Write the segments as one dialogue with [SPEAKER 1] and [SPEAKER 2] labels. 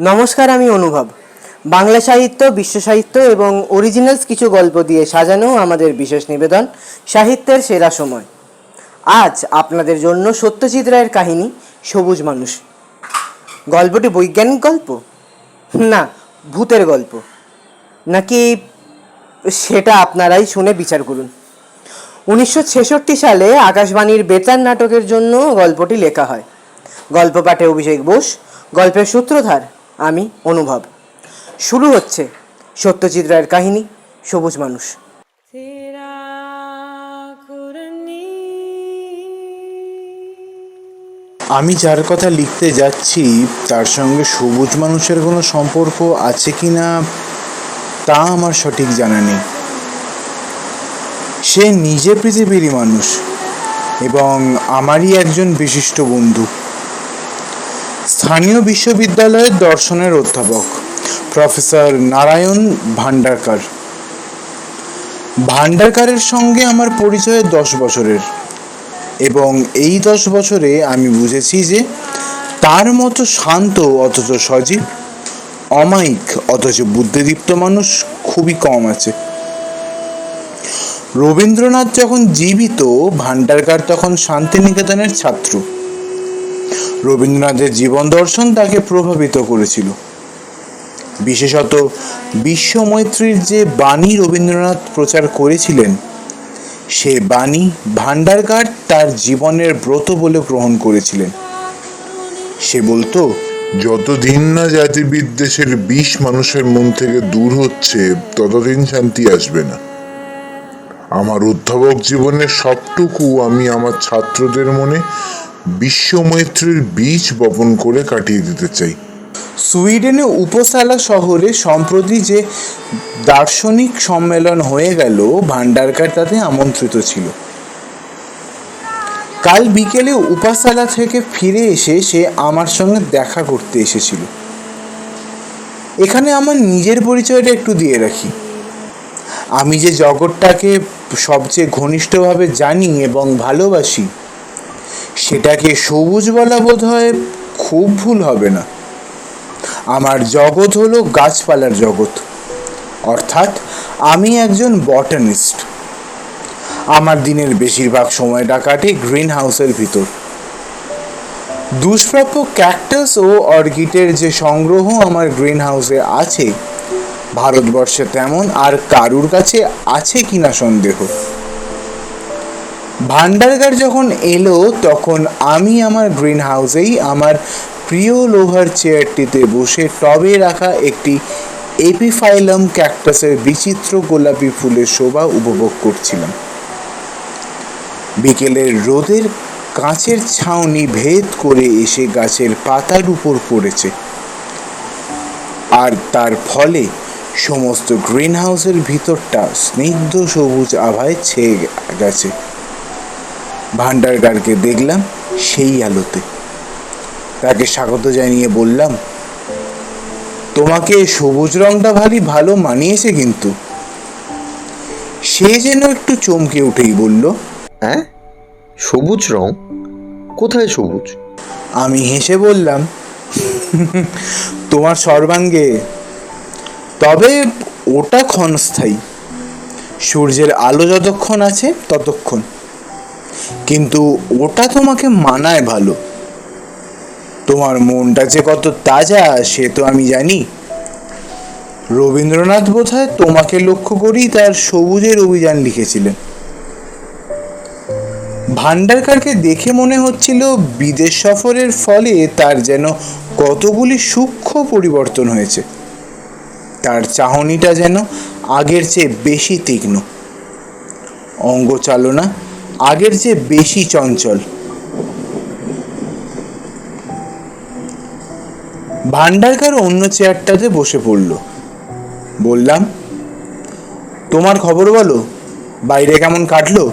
[SPEAKER 1] নমস্কার, আমি অনুভব। বাংলা সাহিত্য, বিশ্ব সাহিত্য এবং অরিজিনালস কিছু গল্প দিয়ে সাজানো আমাদের বিশেষ নিবেদন, সাহিত্যের সেরা সময়। আজ আপনাদের জন্য সত্যজিৎ রায়ের কাহিনী, সবুজ মানুষ। গল্পটি বৈজ্ঞানিক গল্প? না, ভূতের গল্প। নাকি সেটা আপনারাই শুনে বিচার করুন। উনিশশো ছেষট্টি সালে আকাশবাণীর বেতার নাটকের জন্য গল্পটি লেখা হয়। গল্প পাঠে অভিষেক বোস, গল্পের সূত্রধার আমি অনুভব। শুরু হচ্ছে সত্যজিৎ রায়ের কাহিনী সবুজ মানুষ।
[SPEAKER 2] আমি যার কথা লিখতে যাচ্ছি তার সঙ্গে সবুজ মানুষের কোনো সম্পর্ক আছে কি না তা আমার সঠিক জানা নেই। সে নিজে পৃথিবীরই মানুষ এবং আমারই একজন বিশিষ্ট বন্ধু। স্থানীয় বিশ্ববিদ্যালয়ের দর্শনের অধ্যাপক, প্রফেসর নারায়ণ ভান্ডারকার ভান্ডারকারের সঙ্গে আমার পরিচয় দশ বছরের এবং এই দশ বছরে আমি বুঝেছি যে তার মতো শান্ত অথচ সজীব, অমায়িক অথচ বুদ্ধিদীপ্ত মানুষ খুবই কম আছে। রবীন্দ্রনাথ যখন জীবিত ভান্ডারকার তখন শান্তিনিকেতনের ছাত্র। রবীন্দ্রনাথের জীবন দর্শন তাকে প্রভাবিত করেছিল। বিশেষত বিশ্বমৈত্রীর যে বাণী রবীন্দ্রনাথ প্রচার করেছিলেন, সে বাণী ভান্ডারকার তার জীবনের ব্রত বলে গ্রহণ করেছিলেন। সে বলতো,
[SPEAKER 3] যতদিন না জাতি বিদ্বেষের বিষ মানুষের মন থেকে দূর হচ্ছে, ততদিন শান্তি আসবে না। আমার অধ্যাপক জীবনের সবটুকু আমি আমার ছাত্রদের মনে বিশ্বমৈত্রীর বীজ বপন করে কাটিয়ে দিতে চাই।
[SPEAKER 2] সুইডেনে উপসালা শহরে সম্প্রতি যে দার্শনিক সম্মেলন হয়ে গেল ভান্ডারকার তাতে আমন্ত্রিত ছিল। কাল বিকেলে উপাসালা থেকে ফিরে এসে সে আমার সঙ্গে দেখা করতে এসেছিল। এখানে আমার নিজের পরিচয়টা একটু দিয়ে রাখি। আমি যে জগৎটাকে সবচেয়ে ঘনিষ্ঠভাবে জানি এবং ভালোবাসি সেটাকে সবুজ বলা বোধ হয় খুব ভুল হবে না। আমার জগৎ হলো গাছপালার জগৎ। অর্থাৎ আমি একজন বটানিস্ট আমার দিনের বেশিরভাগ সময়টা কাটে গ্রিন হাউসের ভিতর। দুষ্প্রাপ্য ক্যাকটাস ও অর্কিডের যে সংগ্রহ আমার গ্রিন হাউসে আছে, ভারতবর্ষে তেমন আর কারুর কাছে আছে কিনা সন্দেহ। ভান্ডারগার যখন এলো, তখন আমি আমার গ্রিন হাউসেই আমার প্রিয় লোহার চেয়ারটিতে বসে টবে রাখা একটি এপিফাইলাম ক্যাকটাসের বিচিত্র গোলাপি ফুলের শোভা উপভোগ করছিলাম। বিকেলের রোদের কাঁচের ছাউনি ভেদ করে এসে গাছের পাতার উপর পড়েছে। আর তার ফলে সমস্ত গ্রিন হাউসের ভিতরটা স্নিগ্ধ সবুজ আভায় ছেয়ে গেছে। ভান্ডারগারকে দেখলাম সেই আলোতে। তাকে স্বাগত জানিয়ে বললাম তোমাকে সবুজ রংটা ভারী ভালো মানিয়েছে কিন্তু। সে যেন একটু চমকে উঠেই বলল
[SPEAKER 4] হ্যাঁ সবুজ রং? কোথায় সবুজ?
[SPEAKER 2] আমি হেসে বললাম তোমার সর্বাঙ্গে। তবে ওটা ক্ষণস্থায়ী। সূর্যের আলো যতক্ষণ আছে ততক্ষণ। কিন্তু ওটা তোমাকে মানায় ভালো। তোমার মনটা যে কত তাজা, সে তো আমি জানি। রবীন্দ্রনাথ বোধহয় তোমাকে লক্ষ্য করেই তার সবুজের অভিযান লিখেছিলেন। ভান্ডারকারকে দেখে মনে হচ্ছিল বিদেশ সফরের ফলে তার যেন কতগুলি সূক্ষ্ম পরিবর্তন হয়েছে। তার চাহনিটা যেন আগের চেয়ে বেশি তীক্ষ্ণ। অঙ্গচালনা আগের চেয়ে বেশি চঞ্চল। ভান্ডারকার অন্য চেয়ারটাতে বসে পড়ল। বললাম তোমার খবর বলো বাইরে কেমন কাটলো?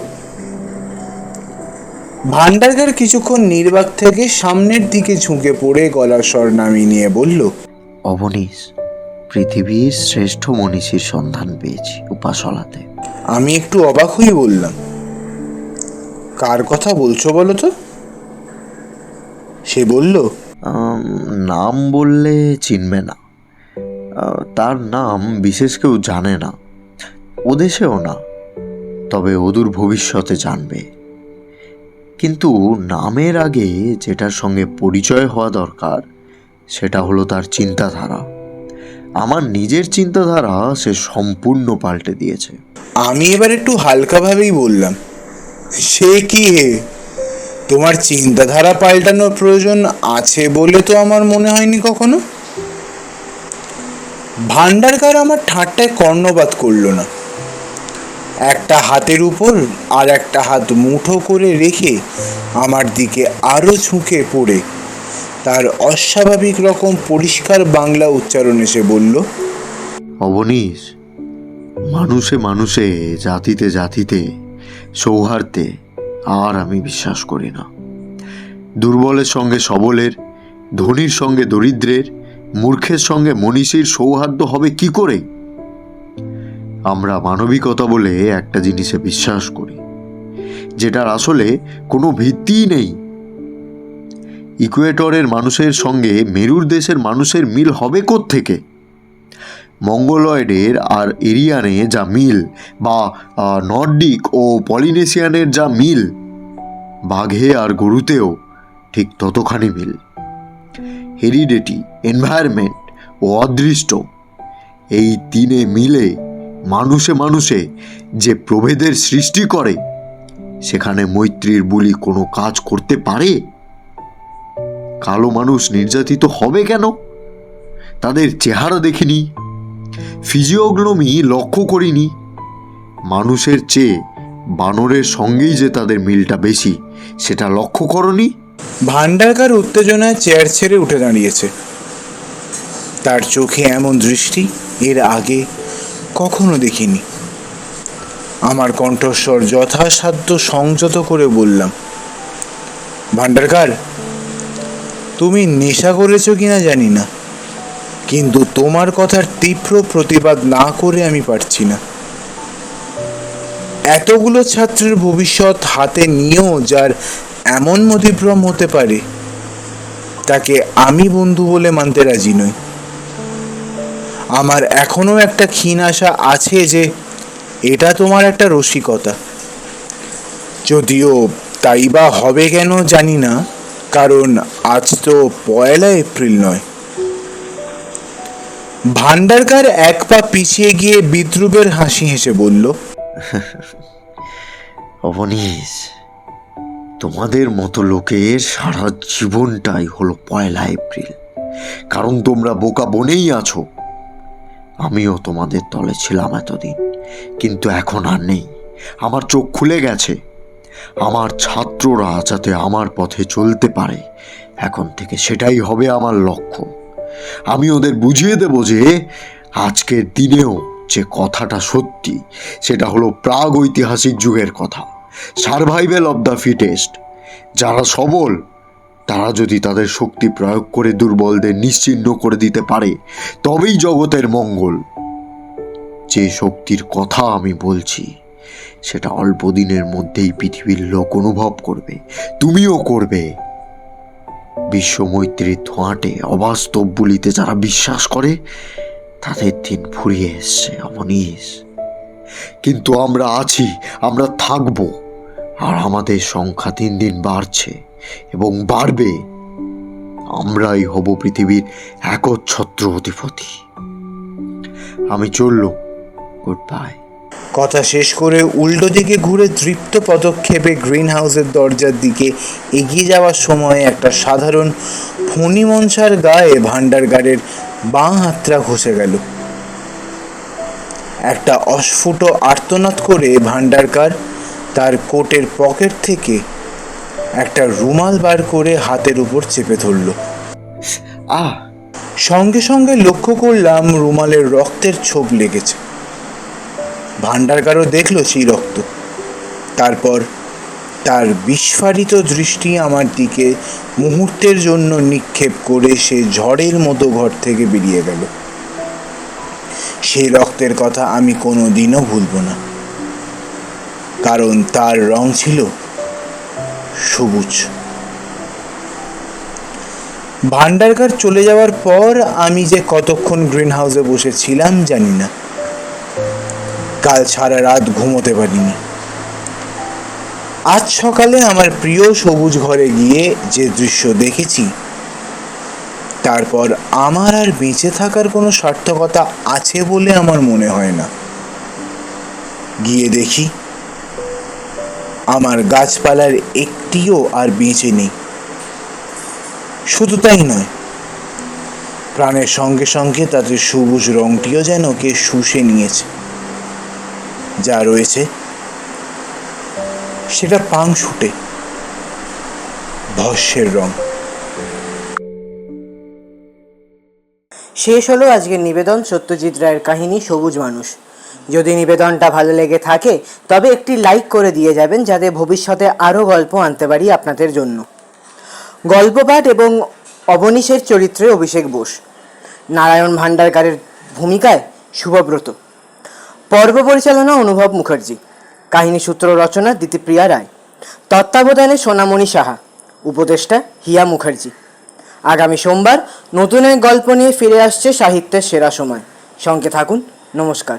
[SPEAKER 2] ভান্ডারকার কিছুক্ষণ নির্বাক থেকে সামনের দিকে ঝুঁকে পড়ে গলার স্বর নামিয়ে নিয়ে বলল
[SPEAKER 5] অবনীশ পৃথিবীর শ্রেষ্ঠ মনীষীর সন্ধান পেয়েছি উপাসলাতে
[SPEAKER 2] আমি একটু অবাক হয়ে বললাম কার কথা বলছো বলো তো? সে বলল
[SPEAKER 5] নাম বললে চিনবে না। তার নাম বিশেষ কেউ জানে না ও দেশেও না তবে অদূর ভবিষ্যতে জানবে। কিন্তু নামের আগে যেটার সঙ্গে পরিচয় হওয়া দরকার সেটা হলো তার চিন্তাধারা। আমার নিজের চিন্তাধারা সে সম্পূর্ণ পাল্টে দিয়েছে।
[SPEAKER 2] আমি এবার একটু হালকাভাবেই বললাম। সে কি হে? তোমার চিন্তাধারা পাল্টানোর প্রয়োজন আছে বলে তো আমার মনে হয়নি কখনো। ভান্ডারকার আমার ঠাট্টায় কর্ণপাত করল না। একটা হাতের উপর আর একটা হাত মুঠো করে রেখে আমার দিকে আরও ঝুঁকে পড়ে। তার অস্বাভাবিক রকম পরিষ্কার বাংলা উচ্চারণ এসে বলল,
[SPEAKER 5] অবনীশ, মানুষে মানুষে, জাতিতে জাতিতে সৌহার্দ্যে আর আমি বিশ্বাস করি না। দুর্বলের সঙ্গে সবলের, ধনীর সঙ্গে দরিদ্রের, মূর্খের সঙ্গে মনীষীর সৌহার্দ্য হবে কি করে? আমরা মানবিকতা বলে একটা জিনিসে বিশ্বাস করি, যেটার আসলে কোনো ভিত্তিই নেই। ইকুয়েটরের মানুষের সঙ্গে মেরুর দেশের মানুষের মিল হবে থেকে মঙ্গলয়েডের আর এরিয়ানে যা মিল বা নর্ডিক ও পলিনেশিয়ানের যা মিল, বাঘে আর গরুতেও ঠিক ততখানি মিল। হেরিডেটি, এনভায়রনমেন্ট ও অদৃষ্ট, এই তিনে মিলে মানুষে মানুষে যে প্রভেদের সৃষ্টি করে, সেখানে মৈত্রীর বুলি কোনো কাজ করতে পারে? কালো মানুষ নির্যাতিত হবে কেন? তাদের চেহারা দেখিনি। ফিজিওগ্নোমি লক্ষ্য করিনি। মানুষের চেয়ে বানরের সঙ্গেই যে তাদের মিলটা বেশি, সেটা লক্ষ্য করনি?
[SPEAKER 2] ভান্ডারকার উত্তেজনায় চেয়ার ছেড়ে উঠে দাঁড়িয়েছে। তার চোখে এমন দৃষ্টি এর আগে কখনো দেখিনি। আমার কণ্ঠস্বর যথাসাধ্য সংযত করে বললাম ভান্ডারকার তুমি নেশা করেছ কিনা জানি না। কিন্তু তোমার কথার তীব্র প্রতিবাদ না করে আমি পারছি না। এতগুলো ছাত্রের ভবিষ্যৎ হাতে নিয়েও যার এমন মতিভ্রম হতে পারে, তাকে আমি বন্ধু বলে মানতে রাজি নই। আমার এখনও একটা ক্ষীণ আশা আছে যে এটা তোমার একটা রসিকতা। যদিও তাই বা হবে কেন জানি না, কারণ আজ তো পয়লা এপ্রিল নয়। ভান্ডারকার এক পা পিছিয়ে গিয়ে বিদ্রুপের হাসি হেসে বলল,
[SPEAKER 5] অবনীশ, তোমাদের মতো লোকের সারা জীবনটাই হলো পয়লা এপ্রিল। কারণ তোমরা বোকা বনেই আছো। আমিও তোমাদের তলে ছিলাম এতদিন, কিন্তু এখন আর নেই। আমার চোখ খুলে গেছে। আমার ছাত্ররা যাতে আমার পথে চলতে পারে, এখন থেকে সেটাই হবে আমার লক্ষ্য। আমি ওদের বুঝিয়ে দেব যে আজকের দিনেও যে কথাটা সত্যি, সেটা হলো প্রাগ ঐতিহাসিক যুগের কথা। সার্ভাইভেল অব দ্য ফিটেস্ট যারা সবল, তারা যদি তাদের শক্তি প্রয়োগ করে দুর্বলদের নিশ্চিহ্ন করে দিতে পারে, তবেই জগতের মঙ্গল। যে শক্তির কথা আমি বলছি, সেটা অল্প দিনের মধ্যেই পৃথিবীর লোক অনুভব করবে, তুমিও করবে। বিশ্ব মৈত্রীর ধোঁয়াটে অবাস্তব বলিতে যারা বিশ্বাস করে, তাদের দিন ফুরিয়ে এসছে, অবনীশ। কিন্তু আমরা আছি, আমরা থাকব, আর আমাদের সংখ্যা দিন দিন বাড়ছে এবং বাড়বে। আমরাই হব পৃথিবীর একচ্ছত্র অধিপতি। আমি চললুম। গুড বাই
[SPEAKER 2] কথা শেষ করে উল্টো দিকে ঘুরে দৃপ্ত পদক্ষেপে গ্রিন হাউসের দরজার দিকে এগিয়ে যাওয়ার সময় একটা সাধারণ ফণিমনসার গায়ে ভান্ডারগারের বাঁ হাতটা ঘষে গেল। একটা অস্ফুট আর্তনাদ করে ভান্ডারকার তার কোটের পকেট থেকে একটা রুমাল বার করে হাতের উপর চেপে ধরলো।
[SPEAKER 5] আহ!
[SPEAKER 2] সঙ্গে সঙ্গে লক্ষ্য করলাম রুমালের রক্তের ছোপ লেগেছে। ভান্ডারকারও দেখল সেই রক্ত। তারপর তার বিস্ফারিত দৃষ্টি আমার দিকে মুহূর্তের জন্য নিক্ষেপ করে সে ঝড়ের মতো ঘর থেকে বেরিয়ে গেল। সেই রক্তের কথা আমি কোনো দিনও ভুলব না। কারণ তার রং ছিল সবুজ। ভান্ডারকার চলে যাওয়ার পর আমি যে কতক্ষণ গ্রিন হাউসে বসেছিলাম জানি না। কাল সারা রাত ঘুমোতে পারিনি। আজ সকালে আমার প্রিয় সবুজ ঘরে গিয়ে যে দৃশ্য দেখেছি, তারপর আমার আর বেঁচে থাকার কোনো সার্থকতা আছে বলে আমার মনে হয় না। গিয়ে দেখি, আমার গাছপালার একটিও আর বেঁচে নেই। শুধু তাই নয়, প্রাণের সঙ্গে সঙ্গে তাদের সবুজ রংটিও যেন কে শুষে নিয়েছে। যা রয়েছে সেটা পাং পাংশুটে ভস্যের রং।
[SPEAKER 1] শেষ হলো আজকের নিবেদন সত্যজিৎ রায়ের কাহিনী সবুজ মানুষ। যদি নিবেদনটা ভালো লেগে থাকে, তবে একটি লাইক করে দিয়ে যাবেন যাতে ভবিষ্যতে আরও গল্প আনতে পারি আপনাদের জন্য। গল্প পাঠ এবং অবনীশের চরিত্রে অভিষেক বোস। নারায়ণ ভান্ডারকারের ভূমিকায় শুভব্রত। পর্ব পরিচালনা অনুভব মুখার্জি। কাহিনী সূত্র রচনা দিতিপ্রিয়া রায়। তত্ত্বাবধানে সোনামণি সাহা। উপদেষ্টা হিয়া মুখার্জি। আগামী সোমবার নতুন এক গল্প নিয়ে ফিরে আসছে সাহিত্যের সেরা সময়। সঙ্গে থাকুন, নমস্কার।